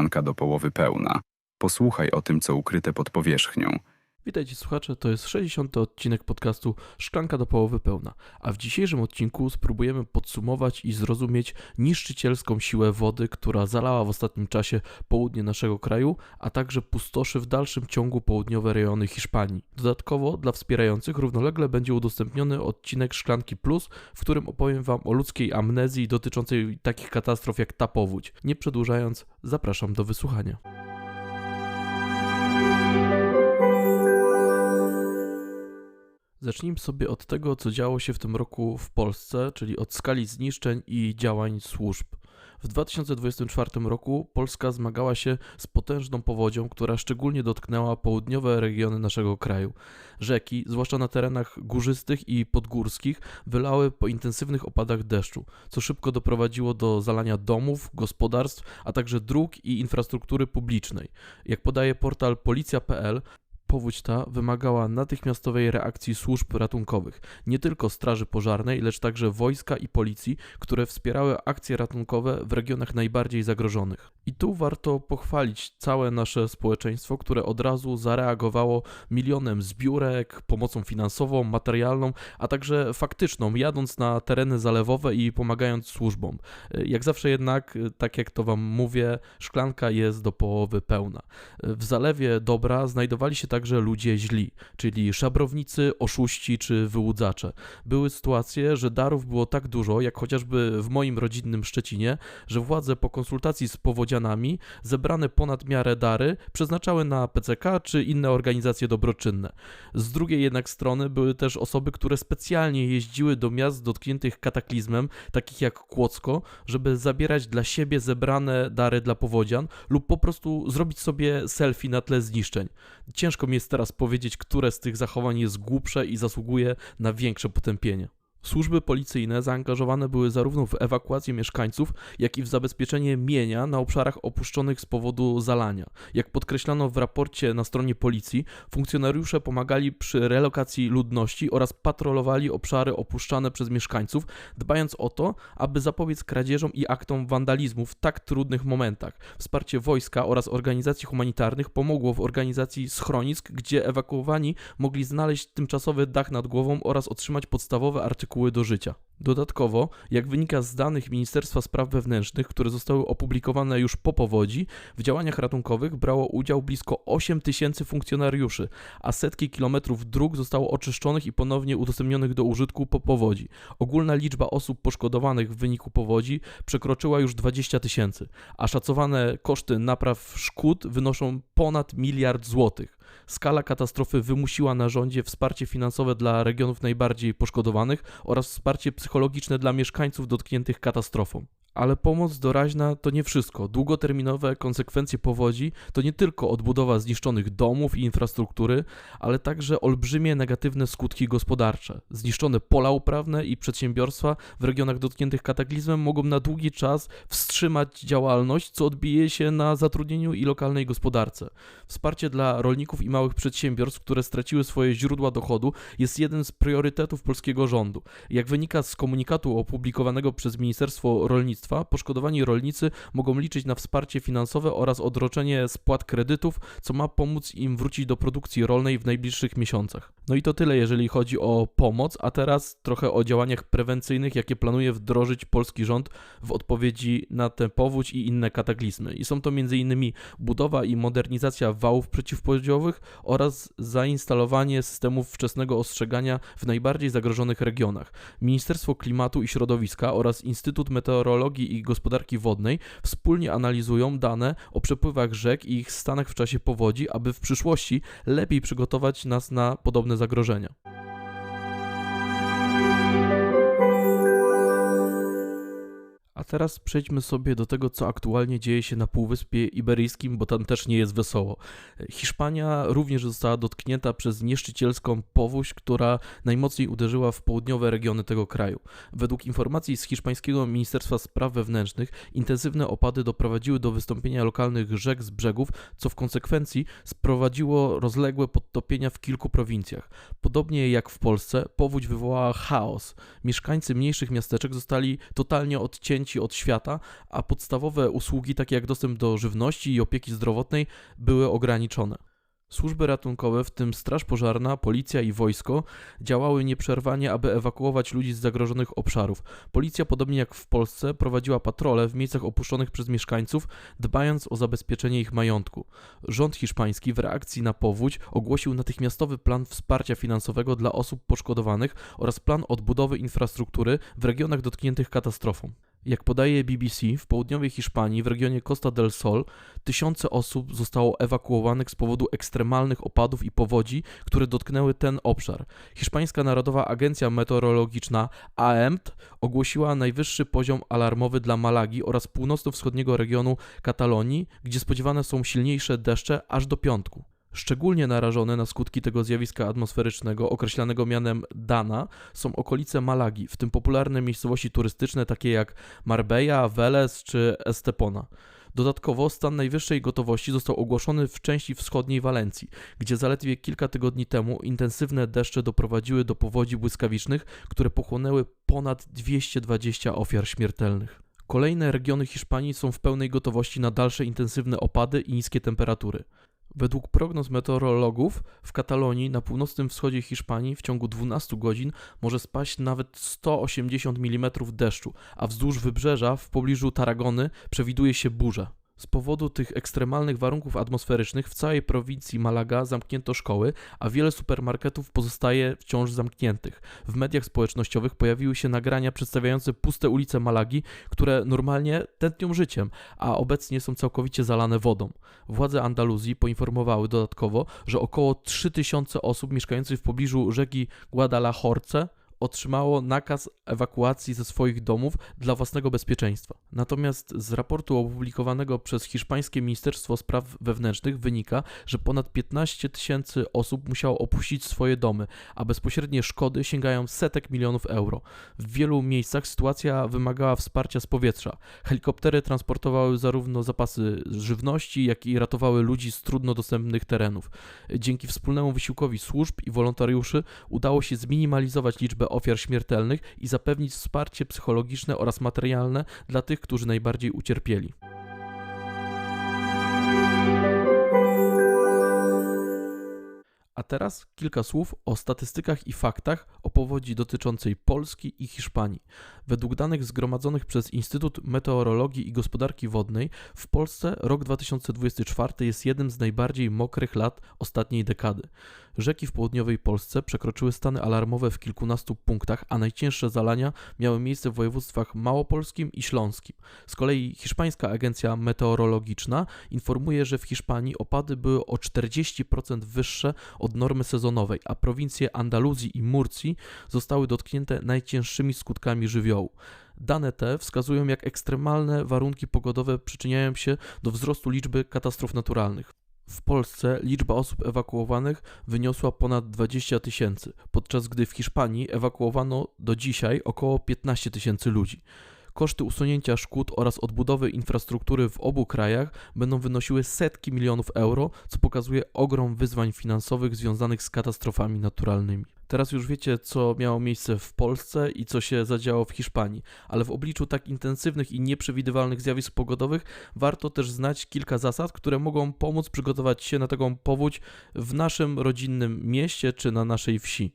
szklanka do połowy pełna. Posłuchaj o tym, co ukryte pod powierzchnią. Witajcie słuchacze, to jest 60. odcinek podcastu Szklanka do połowy pełna, a w dzisiejszym odcinku spróbujemy podsumować i zrozumieć niszczycielską siłę wody, która zalała w ostatnim czasie południe naszego kraju, a także pustoszy w dalszym ciągu południowe rejony Hiszpanii. Dodatkowo dla wspierających równolegle będzie udostępniony odcinek Szklanki Plus, w którym opowiem Wam o ludzkiej amnezji dotyczącej takich katastrof jak ta powódź. Nie przedłużając, zapraszam do wysłuchania. Zacznijmy sobie od tego, co działo się w tym roku w Polsce, czyli od skali zniszczeń i działań służb. W 2024 roku Polska zmagała się z potężną powodzią, która szczególnie dotknęła południowe regiony naszego kraju. Rzeki, zwłaszcza na terenach górzystych i podgórskich, wylały po intensywnych opadach deszczu, co szybko doprowadziło do zalania domów, gospodarstw, a także dróg i infrastruktury publicznej. Jak podaje portal policja.pl, Powódź ta wymagała natychmiastowej reakcji służb ratunkowych, nie tylko Straży Pożarnej, lecz także wojska i policji, które wspierały akcje ratunkowe w regionach najbardziej zagrożonych. I tu warto pochwalić całe nasze społeczeństwo, które od razu zareagowało milionem zbiórek, pomocą finansową, materialną, a także faktyczną, jadąc na tereny zalewowe i pomagając służbom. Jak zawsze jednak, tak jak to Wam mówię, szklanka jest do połowy pełna. W zalewie Dobra znajdowali się także ludzie źli, czyli szabrownicy, oszuści czy wyłudzacze. Były sytuacje, że darów było tak dużo, jak chociażby w moim rodzinnym Szczecinie, że władze po konsultacji z powodzianami zebrane ponad miarę dary przeznaczały na PCK czy inne organizacje dobroczynne. Z drugiej jednak strony były też osoby, które specjalnie jeździły do miast dotkniętych kataklizmem, takich jak Kłodzko, żeby zabierać dla siebie zebrane dary dla powodzian lub po prostu zrobić sobie selfie na tle zniszczeń. Ciężko mi jest teraz powiedzieć, które z tych zachowań jest głupsze i zasługuje na większe potępienie. Służby policyjne zaangażowane były zarówno w ewakuację mieszkańców, jak i w zabezpieczenie mienia na obszarach opuszczonych z powodu zalania. Jak podkreślano w raporcie na stronie policji, funkcjonariusze pomagali przy relokacji ludności oraz patrolowali obszary opuszczane przez mieszkańców, dbając o to, aby zapobiec kradzieżom i aktom wandalizmu w tak trudnych momentach. Wsparcie wojska oraz organizacji humanitarnych pomogło w organizacji schronisk, gdzie ewakuowani mogli znaleźć tymczasowy dach nad głową oraz otrzymać podstawowe artykuły artykuły do życia. Dodatkowo, jak wynika z danych Ministerstwa Spraw Wewnętrznych, które zostały opublikowane już po powodzi, w działaniach ratunkowych brało udział blisko 8 tysięcy funkcjonariuszy, a setki kilometrów dróg zostało oczyszczonych i ponownie udostępnionych do użytku po powodzi. Ogólna liczba osób poszkodowanych w wyniku powodzi przekroczyła już 20 tysięcy, a szacowane koszty napraw szkód wynoszą ponad miliard złotych. Skala katastrofy wymusiła na rządzie wsparcie finansowe dla regionów najbardziej poszkodowanych oraz wsparcie psychologiczne dla mieszkańców dotkniętych katastrofą. Ale pomoc doraźna to nie wszystko. Długoterminowe konsekwencje powodzi to nie tylko odbudowa zniszczonych domów i infrastruktury, ale także olbrzymie negatywne skutki gospodarcze. Zniszczone pola uprawne i przedsiębiorstwa w regionach dotkniętych kataklizmem mogą na długi czas wstrzymać działalność, co odbije się na zatrudnieniu i lokalnej gospodarce. Wsparcie dla rolników i małych przedsiębiorstw, które straciły swoje źródła dochodu, jest jeden z priorytetów polskiego rządu. Jak wynika z komunikatu opublikowanego przez Ministerstwo Rolnictwa, rolnictwa, poszkodowani rolnicy mogą liczyć na wsparcie finansowe oraz odroczenie spłat kredytów, co ma pomóc im wrócić do produkcji rolnej w najbliższych miesiącach. No i to tyle, jeżeli chodzi o pomoc, a teraz trochę o działaniach prewencyjnych, jakie planuje wdrożyć polski rząd w odpowiedzi na tę powódź i inne kataklizmy. I są to m.in. budowa i modernizacja wałów przeciwpowodziowych oraz zainstalowanie systemów wczesnego ostrzegania w najbardziej zagrożonych regionach. Ministerstwo Klimatu i Środowiska oraz Instytut Meteorologii I Gospodarki Wodnej wspólnie analizują dane o przepływach rzek i ich stanach w czasie powodzi, aby w przyszłości lepiej przygotować nas na podobne zagrożenia. A teraz przejdźmy sobie do tego, co aktualnie dzieje się na Półwyspie Iberyjskim, bo tam też nie jest wesoło. Hiszpania również została dotknięta przez nieszczycielską powódź, która najmocniej uderzyła w południowe regiony tego kraju. Według informacji z hiszpańskiego Ministerstwa Spraw Wewnętrznych, intensywne opady doprowadziły do wystąpienia lokalnych rzek z brzegów, co w konsekwencji sprowadziło rozległe podtopienia w kilku prowincjach. Podobnie jak w Polsce, powódź wywołała chaos. Mieszkańcy mniejszych miasteczek zostali totalnie odcięci od świata, a podstawowe usługi takie jak dostęp do żywności i opieki zdrowotnej były ograniczone. Służby ratunkowe, w tym Straż Pożarna, Policja i wojsko, działały nieprzerwanie, aby ewakuować ludzi z zagrożonych obszarów. Policja, podobnie jak w Polsce, prowadziła patrole w miejscach opuszczonych przez mieszkańców, dbając o zabezpieczenie ich majątku. Rząd hiszpański w reakcji na powódź ogłosił natychmiastowy plan wsparcia finansowego dla osób poszkodowanych oraz plan odbudowy infrastruktury w regionach dotkniętych katastrofą. Jak podaje BBC, w południowej Hiszpanii, w regionie Costa del Sol, tysiące osób zostało ewakuowanych z powodu ekstremalnych opadów i powodzi, które dotknęły ten obszar. Hiszpańska Narodowa Agencja Meteorologiczna AEMT ogłosiła najwyższy poziom alarmowy dla Malagi oraz północno-wschodniego regionu Katalonii, gdzie spodziewane są silniejsze deszcze aż do piątku. Szczególnie narażone na skutki tego zjawiska atmosferycznego, określanego mianem Dana, są okolice Malagi, w tym popularne miejscowości turystyczne takie jak Marbella, Velez czy Estepona. Dodatkowo stan najwyższej gotowości został ogłoszony w części wschodniej Walencji, gdzie zaledwie kilka tygodni temu intensywne deszcze doprowadziły do powodzi błyskawicznych, które pochłonęły ponad 220 ofiar śmiertelnych. Kolejne regiony Hiszpanii są w pełnej gotowości na dalsze intensywne opady i niskie temperatury. Według prognoz meteorologów w Katalonii na północnym wschodzie Hiszpanii w ciągu 12 godzin może spaść nawet 180 mm deszczu, a wzdłuż wybrzeża w pobliżu Tarragony przewiduje się burza. Z powodu tych ekstremalnych warunków atmosferycznych w całej prowincji Malaga zamknięto szkoły, a wiele supermarketów pozostaje wciąż zamkniętych. W mediach społecznościowych pojawiły się nagrania przedstawiające puste ulice Malagi, które normalnie tętnią życiem, a obecnie są całkowicie zalane wodą. Władze Andaluzji poinformowały dodatkowo, że około 3000 osób mieszkających w pobliżu rzeki Guadalajorce otrzymało nakaz ewakuacji ze swoich domów dla własnego bezpieczeństwa. Natomiast z raportu opublikowanego przez hiszpańskie Ministerstwo Spraw Wewnętrznych wynika, że ponad 15 tysięcy osób musiało opuścić swoje domy, a bezpośrednie szkody sięgają setek milionów euro. W wielu miejscach sytuacja wymagała wsparcia z powietrza. Helikoptery transportowały zarówno zapasy żywności, jak i ratowały ludzi z trudno dostępnych terenów. Dzięki wspólnemu wysiłkowi służb i wolontariuszy udało się zminimalizować liczbę ofiar śmiertelnych i zapewnić wsparcie psychologiczne oraz materialne dla tych, którzy najbardziej ucierpieli. A teraz kilka słów o statystykach i faktach o powodzi dotyczącej Polski i Hiszpanii. Według danych zgromadzonych przez Instytut Meteorologii i Gospodarki Wodnej, w Polsce rok 2024 jest jednym z najbardziej mokrych lat ostatniej dekady. Rzeki w południowej Polsce przekroczyły stany alarmowe w kilkunastu punktach, a najcięższe zalania miały miejsce w województwach małopolskim i śląskim. Z kolei hiszpańska agencja meteorologiczna informuje, że w Hiszpanii opady były o 40% wyższe od normy sezonowej, a prowincje Andaluzji i Murcji zostały dotknięte najcięższymi skutkami żywiołu. Dane te wskazują, jak ekstremalne warunki pogodowe przyczyniają się do wzrostu liczby katastrof naturalnych. W Polsce liczba osób ewakuowanych wyniosła ponad 20 tysięcy, podczas gdy w Hiszpanii ewakuowano do dzisiaj około 15 tysięcy ludzi. Koszty usunięcia szkód oraz odbudowy infrastruktury w obu krajach będą wynosiły setki milionów euro, co pokazuje ogrom wyzwań finansowych związanych z katastrofami naturalnymi. Teraz już wiecie, co miało miejsce w Polsce i co się zadziało w Hiszpanii, ale w obliczu tak intensywnych i nieprzewidywalnych zjawisk pogodowych warto też znać kilka zasad, które mogą pomóc przygotować się na taką powódź w naszym rodzinnym mieście czy na naszej wsi.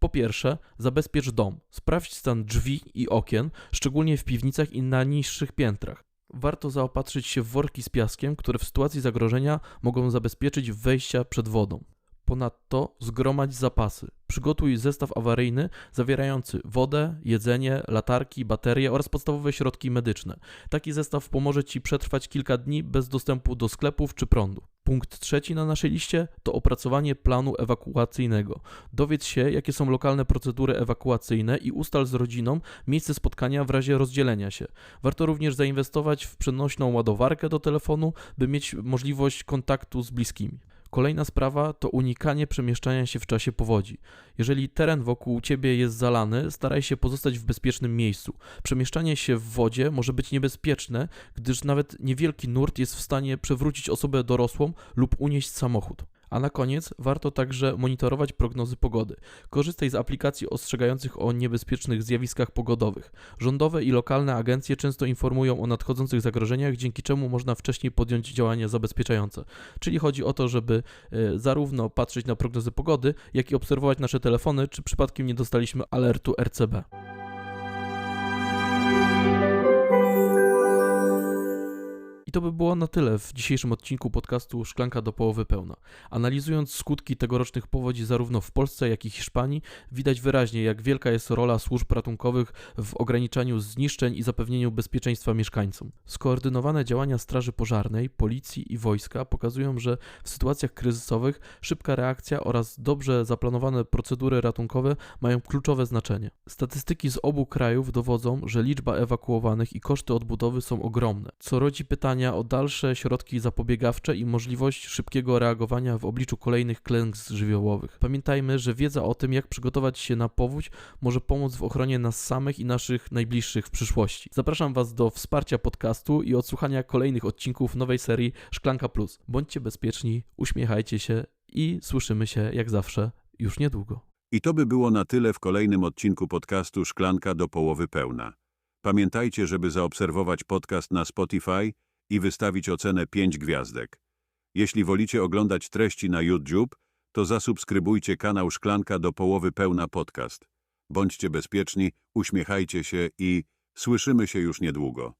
Po pierwsze, zabezpiecz dom. Sprawdź stan drzwi i okien, szczególnie w piwnicach i na niższych piętrach. Warto zaopatrzyć się w worki z piaskiem, które w sytuacji zagrożenia mogą zabezpieczyć wejścia przed wodą. Ponadto zgromadź zapasy. Przygotuj zestaw awaryjny zawierający wodę, jedzenie, latarki, baterie oraz podstawowe środki medyczne. Taki zestaw pomoże Ci przetrwać kilka dni bez dostępu do sklepów czy prądu. Punkt trzeci na naszej liście to opracowanie planu ewakuacyjnego. Dowiedz się, jakie są lokalne procedury ewakuacyjne i ustal z rodziną miejsce spotkania w razie rozdzielenia się. Warto również zainwestować w przenośną ładowarkę do telefonu, by mieć możliwość kontaktu z bliskimi. Kolejna sprawa to unikanie przemieszczania się w czasie powodzi. Jeżeli teren wokół ciebie jest zalany, staraj się pozostać w bezpiecznym miejscu. Przemieszczanie się w wodzie może być niebezpieczne, gdyż nawet niewielki nurt jest w stanie przewrócić osobę dorosłą lub unieść samochód. A na koniec warto także monitorować prognozy pogody. Korzystaj z aplikacji ostrzegających o niebezpiecznych zjawiskach pogodowych. Rządowe i lokalne agencje często informują o nadchodzących zagrożeniach, dzięki czemu można wcześniej podjąć działania zabezpieczające. Czyli chodzi o to, żeby e, zarówno patrzeć na prognozy pogody, jak i obserwować nasze telefony, czy przypadkiem nie dostaliśmy alertu RCB. I to by było na tyle w dzisiejszym odcinku podcastu Szklanka do połowy pełna. Analizując skutki tegorocznych powodzi zarówno w Polsce, jak i Hiszpanii, widać wyraźnie, jak wielka jest rola służb ratunkowych w ograniczaniu zniszczeń i zapewnieniu bezpieczeństwa mieszkańcom. Skoordynowane działania Straży Pożarnej, Policji i wojska pokazują, że w sytuacjach kryzysowych szybka reakcja oraz dobrze zaplanowane procedury ratunkowe mają kluczowe znaczenie. Statystyki z obu krajów dowodzą, że liczba ewakuowanych i koszty odbudowy są ogromne, co rodzi pytania o dalsze środki zapobiegawcze i możliwość szybkiego reagowania w obliczu kolejnych klęsk żywiołowych. Pamiętajmy, że wiedza o tym, jak przygotować się na powódź, może pomóc w ochronie nas samych i naszych najbliższych w przyszłości. Zapraszam Was do wsparcia podcastu i odsłuchania kolejnych odcinków nowej serii Szklanka Plus. Bądźcie bezpieczni, uśmiechajcie się i słyszymy się jak zawsze już niedługo. I to by było na tyle w kolejnym odcinku podcastu Szklanka do połowy pełna. Pamiętajcie, żeby zaobserwować podcast na Spotify i wystawić ocenę 5 gwiazdek. Jeśli wolicie oglądać treści na YouTube, to zasubskrybujcie kanał Szklanka do połowy pełna podcast. Bądźcie bezpieczni, uśmiechajcie się i słyszymy się już niedługo.